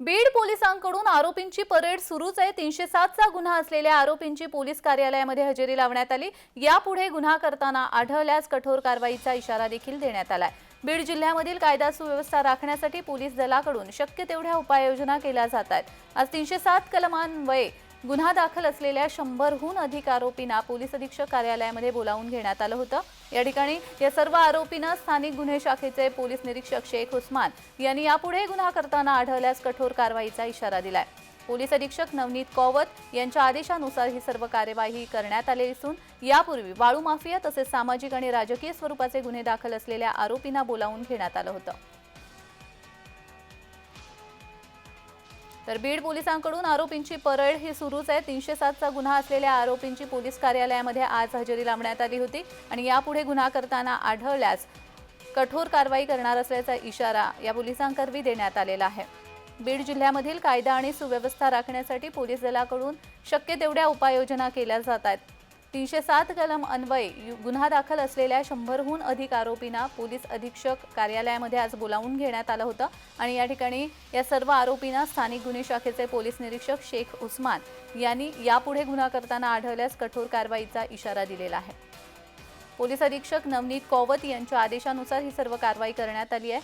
बीड पोलिसांकडून आरोपींची परेड सुरूच आहे. तीनशे सातचा गुन्हा असलेल्या आरोपींची पोलीस कार्यालयामध्ये हजेरी लावण्यात आली. यापुढे गुन्हा करताना आढळल्यास कठोर कारवाईचा इशारा देखील देण्यात आलाय. बीड जिल्ह्यामधील कायदा सुव्यवस्था राखण्यासाठी पोलीस दलाकडून शक्य तेवढ्या उपाययोजना केल्या जात आहेत. आज तीनशे सात कलमान्वये गुन्हा दाखल असलेल्या शंभरहून अधिक आरोपींना पोलीस अधीक्षक कार्यालयामध्ये बोलावून घेण्यात आलं होतं. या ठिकाणी या सर्व आरोपींना स्थानिक गुन्हे शाखेचे पोलीस निरीक्षक शेख उस्मान यांनी यापुढे गुन्हा करताना आढळल्यास कठोर कारवाईचा इशारा दिलाय. पोलीस अधीक्षक नवनीत कौवत यांच्या आदेशानुसार ही सर्व कार्यवाही करण्यात आली असून यापूर्वी वाळू माफिया तसेच सामाजिक आणि राजकीय स्वरूपाचे गुन्हे दाखल असलेल्या आरोपींना बोलावून घेण्यात आलं होतं. तर बीड पोलिसांकडून आरोपींची परळ ही सुरूच आहे. तीनशे सातचा गुन्हा असलेल्या आरोपींची पोलीस कार्यालयामध्ये आज हजेरी लावण्यात आली होती आणि यापुढे गुन्हा करताना आढळल्यास कठोर कारवाई करणार असल्याचा इशारा या पोलिसांकरवी देण्यात आलेला आहे. बीड जिल्ह्यामधील कायदा आणि सुव्यवस्था राखण्यासाठी पोलीस दलाकडून शक्य तेवढ्या उपाययोजना केल्या जात आहेत. तीनशे सात कलम अन्वये यु- गुन्हा दाखल असलेल्या शंभरहून अधिक आरोपींना पोलीस अधीक्षक कार्यालयामध्ये आज बोलावून घेण्यात आलं होतं. आणि या ठिकाणी या सर्व आरोपींना स्थानिक गुन्हे शाखेचे पोलीस निरीक्षक शेख उस्मान यांनी यापुढे गुन्हा करताना आढळल्यास कठोर कारवाईचा इशारा दिलेला आहे. पोलीस अधीक्षक नवनीत कौवत यांच्या आदेशानुसार ही सर्व कारवाई करण्यात आली आहे.